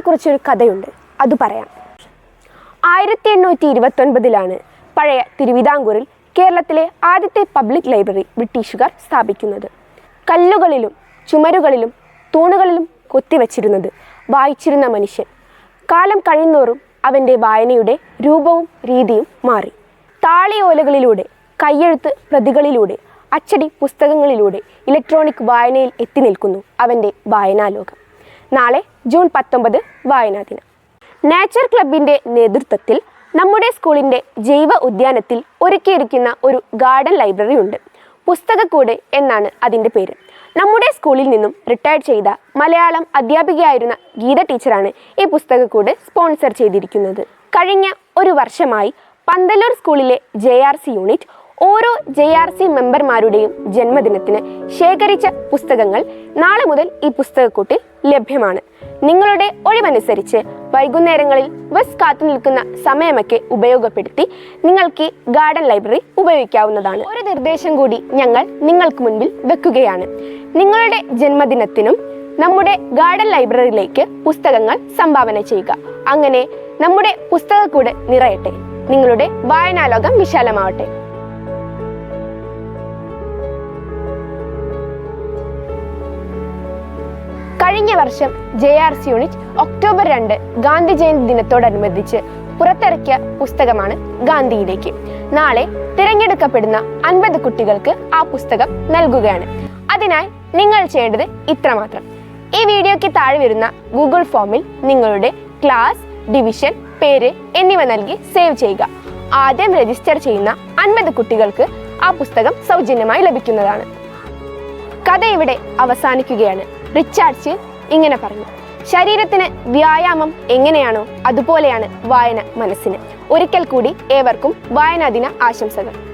കുറിച്ചൊരു കഥയുണ്ട്. അത് പറയാം. ആയിരത്തി എണ്ണൂറ്റി ഇരുപത്തൊൻപതിലാണ് പഴയ തിരുവിതാംകൂറിൽ കേരളത്തിലെ ആദ്യത്തെ പബ്ലിക് ലൈബ്രറി ബ്രിട്ടീഷുകാർ സ്ഥാപിക്കുന്നത്. കല്ലുകളിലും ചുമരുകളിലും തൂണുകളിലും കൊത്തിവച്ചിരുന്നത് വായിച്ചിരുന്ന മനുഷ്യൻ. കാലം കഴിയുന്നോറും അവന്റെ വായനയുടെ രൂപവും രീതിയും മാറി. താളിയോലകളിലൂടെ കയ്യെഴുത്ത് പ്രതികളിലൂടെ അച്ചടി പുസ്തകങ്ങളിലൂടെ ഇലക്ട്രോണിക് വായനയിൽ എത്തി നിൽക്കുന്നു അവന്റെ വായനാലോകം. നാളെ ജൂൺ പത്തൊമ്പത് വായനാ ദിനം. നേച്ചർ ക്ലബിന്റെ നേതൃത്വത്തിൽ നമ്മുടെ സ്കൂളിന്റെ ജൈവ ഉദ്യാനത്തിൽ ഒരുക്കിയിരിക്കുന്ന ഒരു ഗാർഡൻ ലൈബ്രറി ഉണ്ട്. പുസ്തകക്കൂട് എന്നാണ് അതിന്റെ പേര്. നമ്മുടെ സ്കൂളിൽ നിന്നും റിട്ടയർ ചെയ്ത മലയാളം അധ്യാപികയായിരുന്ന ഗീത ടീച്ചറാണ് ഈ പുസ്തകക്കൂട് സ്പോൺസർ ചെയ്തിരിക്കുന്നത്. കഴിഞ്ഞ ഒരു വർഷമായി പന്തലൂർ സ്കൂളിലെ ജെ ആർ സി യൂണിറ്റ് ഓരോ ജെ ആർ സി മെമ്പർമാരുടെയും ജന്മദിനത്തിന് ശേഖരിച്ച പുസ്തകങ്ങൾ നാളെ മുതൽ ഈ പുസ്തകക്കൂട്ടിൽ ലഭ്യമാണ്. നിങ്ങളുടെ ഒഴിവനുസരിച്ച് വൈകുന്നേരങ്ങളിൽ ബസ് കാത്തു നിൽക്കുന്ന സമയമൊക്കെ ഉപയോഗപ്പെടുത്തി നിങ്ങൾക്ക് ഗാർഡൻ ലൈബ്രറി ഉപയോഗിക്കാവുന്നതാണ്. ഒരു നിർദ്ദേശം കൂടി ഞങ്ങൾ നിങ്ങൾക്ക് മുൻപിൽ വെക്കുകയാണ്. നിങ്ങളുടെ ജന്മദിനത്തിനും നമ്മുടെ ഗാർഡൻ ലൈബ്രറിയിലേക്ക് പുസ്തകങ്ങൾ സംഭാവന ചെയ്യുക. അങ്ങനെ നമ്മുടെ പുസ്തകക്കൂട് നിറയട്ടെ. നിങ്ങളുടെ വായനാലോകം വിശാലമാവട്ടെ. കഴിഞ്ഞ വർഷം J R C unit October രണ്ട് ഗാന്ധി ജയന്തി ദിനത്തോടനുബന്ധിച്ച് പുറത്തിറക്കിയ പുസ്തകമാണ് ഗാന്ധിയിലേക്ക്. നാളെ തിരഞ്ഞെടുക്കപ്പെടുന്ന അൻപത് കുട്ടികൾക്ക് ആ പുസ്തകം നൽകുകയാണ്. അതിനായി നിങ്ങൾ ചെയ്യേണ്ടത് ഇത്രമാത്രം. ഈ വീഡിയോയ്ക്ക് താഴെ വരുന്ന ഗൂഗിൾ ഫോമിൽ നിങ്ങളുടെ ക്ലാസ് ഡിവിഷൻ പേര് എന്നിവ നൽകി സേവ് ചെയ്യുക. ആദ്യം രജിസ്റ്റർ ചെയ്യുന്ന അൻപത് കുട്ടികൾക്ക് ആ പുസ്തകം സൗജന്യമായി ലഭിക്കുന്നതാണ്. കഥ ഇവിടെ അവസാനിക്കുകയാണ്. റിച്ചാർഡ്സ് ഇങ്ങനെ പറഞ്ഞു. ശരീരത്തിന് വ്യായാമം എങ്ങനെയാണോ അതുപോലെയാണ് വായന മനസ്സിന്. ഒരിക്കൽ കൂടി ഏവർക്കും വായനാ വായനാദിന ആശംസകൾ.